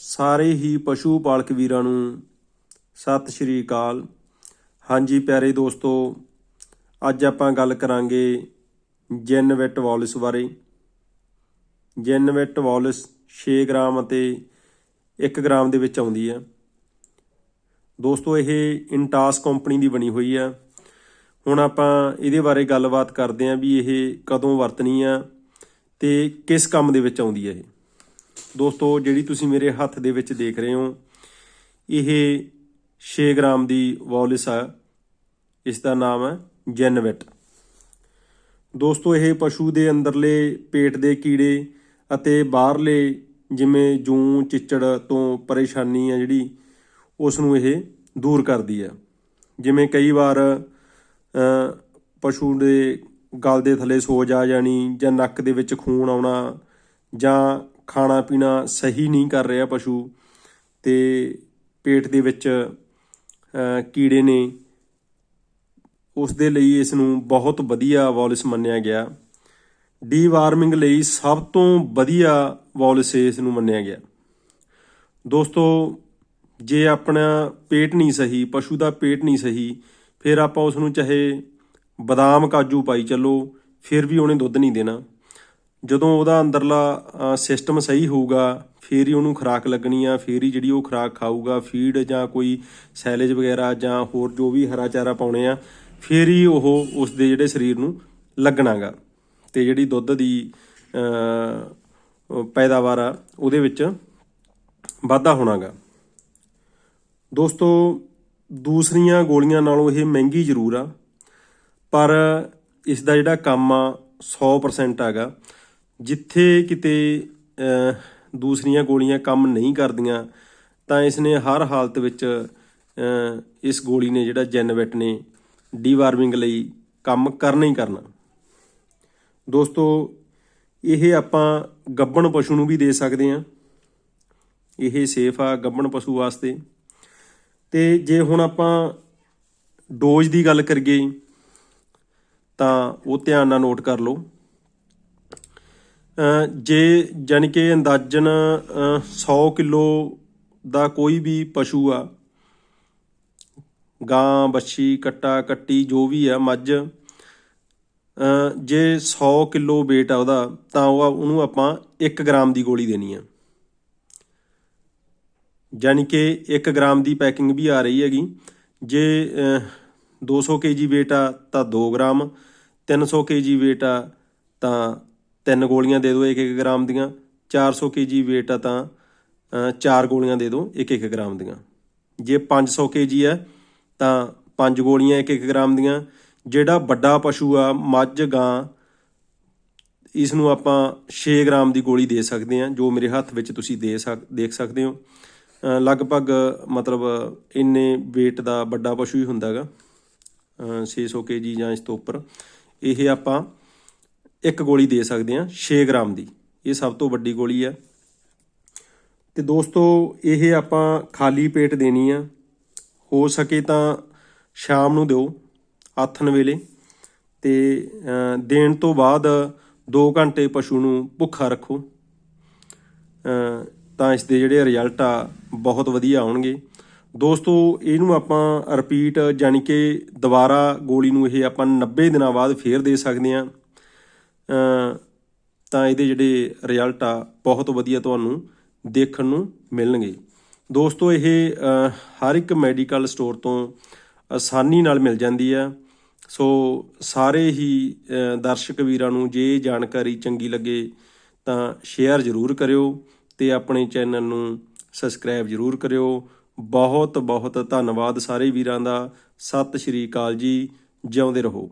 ਸਾਰੇ ਹੀ ਪਸ਼ੂ ਪਾਲਕ ਵੀਰਾਂ ਨੂੰ ਸਤਿ ਸ਼੍ਰੀ ਅਕਾਲ। ਹਾਂਜੀ ਪਿਆਰੇ ਦੋਸਤੋ, ਅੱਜ ਆਪਾਂ ਗੱਲ ਕਰਾਂਗੇ ਜੈਨਵਿਟ ਵਾਲਿਸ ਬਾਰੇ। ਜੈਨਵਿਟ ਵਾਲਿਸ 6 ਗ੍ਰਾਮ ਅਤੇ 1 ਗ੍ਰਾਮ ਦੇ ਵਿੱਚ ਆਉਂਦੀ ਹੈ। ਦੋਸਤੋ, ਇਹ ਇੰਟਾਸ ਕੰਪਨੀ ਦੀ ਬਣੀ ਹੋਈ ਆ ਹੁਣ ਆਪਾਂ ਇਹਦੇ ਬਾਰੇ ਗੱਲਬਾਤ ਕਰਦੇ ਆਂ ਵੀ ਇਹ ਕਦੋਂ ਵਰਤਣੀ ਆ ਤੇ ਕਿਸ ਕੰਮ ਦੇ ਵਿੱਚ ਆਉਂਦੀ ਹੈ ਇਹ। ਦੋਸਤੋ, ਜਿਹੜੀ ਤੁਸੀਂ ਮੇਰੇ ਹੱਥ ਦੇ ਵਿੱਚ ਦੇਖ ਰਹੇ ਹੋ, ਇਹ 6 ਗ੍ਰਾਮ ਦੀ ਵਾਲਿਸ ਆ। ਇਸ ਦਾ ਨਾਮ ਹੈ ਜੈਨਵਿਟ। ਦੋਸਤੋ, ਇਹ ਪਸ਼ੂ ਦੇ ਅੰਦਰਲੇ ਪੇਟ ਦੇ ਕੀੜੇ ਅਤੇ ਬਾਹਰਲੇ ਜਿਵੇਂ ਜੂੰ, ਚਿੱਚੜ ਤੋਂ ਪਰੇਸ਼ਾਨੀ ਆ ਜਿਹੜੀ, ਉਸ ਨੂੰ ਇਹ ਦੂਰ ਕਰਦੀ ਹੈ ਜਿਵੇਂ ਕਈ ਵਾਰ ਪਸ਼ੂ ਦੇ ਗਲ ਦੇ ਥੱਲੇ ਸੋਜ ਆ ਜਾਣੀ ਜਾਂ ਨੱਕ ਦੇ ਵਿੱਚ ਖੂਨ ਆਉਣਾ ਜਾਂ ਖਾਣਾ ਪੀਣਾ ਸਹੀ ਨਹੀਂ ਕਰ ਰਿਹਾ ਪਸ਼ੂ ਤੇ ਪੇਟ ਦੇ ਵਿੱਚ ਕੀੜੇ ਨੇ। ਉਸ ਦੇ ਲਈ ਇਸ ਨੂੰ ਬਹੁਤ ਵਧੀਆ ਵਾਲਿਸ ਮੰਨਿਆ ਗਿਆ। ਡੀਵਾਰਮਿੰਗ ਲਈ ਸਭ ਤੋਂ ਵਧੀਆ ਵਾਲਿਸ ਇਸ ਨੂੰ ਮੰਨਿਆ ਗਿਆ। ਦੋਸਤੋ, ਜੇ ਆਪਣਾ ਪੇਟ ਨਹੀਂ ਸਹੀ, ਪਸ਼ੂ ਦਾ ਪੇਟ ਨਹੀਂ ਸਹੀ, ਫਿਰ ਆਪਾਂ ਉਸ ਨੂੰ ਚਾਹੇ ਬਦਾਮ, ਕਾਜੂ ਪਾਈ ਚੱਲੋ, ਫਿਰ ਵੀ ਉਹਨੇ ਦੁੱਧ ਨਹੀਂ ਦੇਣਾ। ਜਦੋਂ ਉਹਦਾ ਅੰਦਰਲਾ ਸਿਸਟਮ ਸਹੀ ਹੋਊਗਾ, ਫਿਰ ਹੀ ਉਹਨੂੰ ਖੁਰਾਕ ਲੱਗਣੀ ਆ, ਫਿਰ ਹੀ ਜਿਹੜੀ ਉਹ ਖੁਰਾਕ ਖਾਊਗਾ ਫੀਡ ਜਾਂ ਕੋਈ ਸੈਲੇਜ ਵਗੈਰਾ ਜਾਂ ਹੋਰ ਜੋ ਵੀ ਹਰਾ ਚਾਰਾ ਪਾਉਣੇ ਆ, ਫਿਰ ਹੀ ਉਹ ਉਸ ਦੇ ਜਿਹੜੇ ਸਰੀਰ ਨੂੰ ਲੱਗਣਾਗਾ। ਤੇ ਜਿਹੜੀ ਦੁੱਧ ਦੀ ਪੈਦਾਵਾਰ ਆ, ਉਹਦੇ ਵਿੱਚ ਵਾਧਾ ਹੋਣਾਗਾ। ਦੋਸਤੋ, ਦੂਸਰੀਆਂ ਗੋਲੀਆਂ ਨਾਲੋਂ ਇਹ ਮਹਿੰਗੀ ਜ਼ਰੂਰ ਆ, ਪਰ ਇਸ ਦਾ ਜਿਹੜਾ ਕੰਮ ਆ 100% ਹੈਗਾ ਜਿੱਥੇ ਕਿਤੇ ਦੂਸਰੀਆਂ ਗੋਲੀਆਂ ਕੰਮ ਨਹੀਂ ਕਰਦੀਆਂ, ਤਾਂ ਇਸ ਨੇ ਹਰ ਹਾਲਤ ਵਿੱਚ ਇਸ ਗੋਲੀ ਨੇ ਜਿਹੜਾ ਜੈਨਵੈਟ ਨੇ ਡੀਵਾਰਮਿੰਗ ਲਈ ਕੰਮ ਕਰਨਾ ਹੀ ਕਰਨਾ। ਦੋਸਤੋ, ਇਹ ਆਪਾਂ ਗੱਬਣ ਪਸ਼ੂ ਨੂੰ ਵੀ ਦੇ ਸਕਦੇ ਹਾਂ। ਇਹ ਸੇਫ ਆ ਗੱਬਣ ਪਸ਼ੂ ਵਾਸਤੇ। ਤੇ ਜੇ ਹੁਣ ਆਪਾਂ ਡੋਜ਼ ਦੀ ਗੱਲ ਕਰੀਏ, ਤਾਂ ਉਹ ਧਿਆਨ ਨਾਲ ਨੋਟ ਕਰ ਲਓ। ਜੇ ਜਾਣੀ ਕਿ ਅੰਦਾਜ਼ਨ ਅ, 100 ਕਿਲੋ ਦਾ ਕੋਈ ਵੀ ਪਸ਼ੂ ਆ ਗਾਂ ਬੱਛੀ ਕੱਟਾ ਕੱਟੀ ਜੋ ਵੀ ਆ ਮੱਝ ਜੇ 100 ਕਿਲੋ weight ਆ ਉਹਦਾ ਤਾਂ ਉਹ ਉਹਨੂੰ ਆਪਾਂ 1 ਗ੍ਰਾਮ ਦੀ ਗੋਲੀ ਦੇਣੀ ਆ। ਯਾਨੀ ਕਿ 1 ਗ੍ਰਾਮ ਦੀ ਪੈਕਿੰਗ ਵੀ ਆ ਰਹੀ ਹੈਗੀ। ਜੇ ਅਹ, 200 ਕੇਜੀ weight ਆ ਤਾਂ 2 ਗ੍ਰਾਮ 300 ਕੇਜੀ weight ਆ ਤਾਂ ਤਿੰਨ ਗੋਲੀਆਂ ਦੇ ਦਿਓ 1-1 ਗ੍ਰਾਮ ਦੀਆਂ। 400 ਕੇਜੀ weight ਆ ਤਾਂ ਚਾਰ ਗੋਲੀਆਂ ਦੇ ਦਿਓ 1-1 ਗ੍ਰਾਮ ਦੀਆਂ। ਜੇ 500 ਕੇਜੀ ਆ ਤਾਂ ਪੰਜ ਗੋਲੀਆਂ 1-1 ਗ੍ਰਾਮ ਦੀਆਂ। ਜਿਹੜਾ ਵੱਡਾ ਪਸ਼ੂ ਆ ਮੱਝ ਗਾਂ ਇਸ ਨੂੰ ਆਪਾਂ 6 ਗ੍ਰਾਮ ਦੀ ਗੋਲੀ ਦੇ ਸਕਦੇ ਹਾਂ ਜੋ ਮੇਰੇ ਹੱਥ ਵਿੱਚ ਤੁਸੀਂ ਦੇ ਸਕ ਦੇਖ ਸਕਦੇ ਹੋ। ਲਗਭਗ ਮਤਲਬ ਇੰਨੇ weight ਦਾ ਵੱਡਾ ਪਸ਼ੂ ਹੀ ਹੁੰਦਾ ਹੈਗਾ। ਅ, 600 kg ਜਾਂ ਇਸ ਤੋਂ ਉੱਪਰ। ਇਹ ਆਪਾਂ ਇੱਕ ਗੋਲੀ ਦੇ ਸਕਦੇ ਹਾਂ 6 ਗ੍ਰਾਮ ਦੀ। ਇਹ ਸਭ ਤੋਂ ਵੱਡੀ ਗੋਲੀ ਆ। ਤੇ ਦੋਸਤੋ, ਇਹ ਆਪਾਂ ਖਾਲੀ ਪੇਟ ਦੇਣੀ ਆ। ਹੋ ਸਕੇ ਤਾਂ ਸ਼ਾਮ ਨੂੰ ਦਿਓ ਆਥਣ ਵੇਲੇ। ਤੇ ਦੇਣ ਤੋਂ ਬਾਅਦ 2 ਘੰਟੇ ਪਸ਼ੂ ਨੂੰ ਭੁੱਖਾ ਰੱਖੋ। ਤਾਂ ਇਸ ਦੇ ਜਿਹੜੇ ਰਿਜ਼ਲਟ ਆ, ਬਹੁਤ ਵਧੀਆ ਆਉਣਗੇ। ਦੋਸਤੋ, ਇਹਨੂੰ ਆਪਾਂ ਰਿਪੀਟ ਯਾਨੀ ਕਿ ਦੁਬਾਰਾ ਗੋਲੀ ਨੂੰ ਇਹ ਆਪਾਂ 90 ਦਿਨਾਂ ਬਾਅਦ ਫੇਰ ਦੇ ਸਕਦੇ ਹਾਂ। ਤਾਂ ਇਹਦੇ ਜਿਹੜੇ ਰਿਜ਼ਲਟ ਆ, ਬਹੁਤ ਵਧੀਆ ਤੁਹਾਨੂੰ ਦੇਖਣ ਨੂੰ ਮਿਲਣਗੇ। ਦੋਸਤੋ, ਇਹ ਹਰ ਇੱਕ ਮੈਡੀਕਲ ਸਟੋਰ ਤੋਂ ਆਸਾਨੀ ਨਾਲ ਮਿਲ ਜਾਂਦੀ ਆ। ਸੋ ਸਾਰੇ ਹੀ ਦਰਸ਼ਕ ਵੀਰਾਂ ਨੂੰ ਜੇ ਜਾਣਕਾਰੀ ਚੰਗੀ ਲੱਗੇ ਤਾਂ ਸ਼ੇਅਰ ਜ਼ਰੂਰ ਕਰਿਓ ਤੇ ਆਪਣੇ ਚੈਨਲ ਨੂੰ ਸਬਸਕ੍ਰਾਈਬ ਜ਼ਰੂਰ ਕਰਿਓ। ਬਹੁਤ ਬਹੁਤ ਧੰਨਵਾਦ ਸਾਰੇ ਵੀਰਾਂ ਦਾ। ਸਤਿ ਸ਼੍ਰੀ ਅਕਾਲ ਜੀ। ਜਿਉਂਦੇ ਰਹੋ।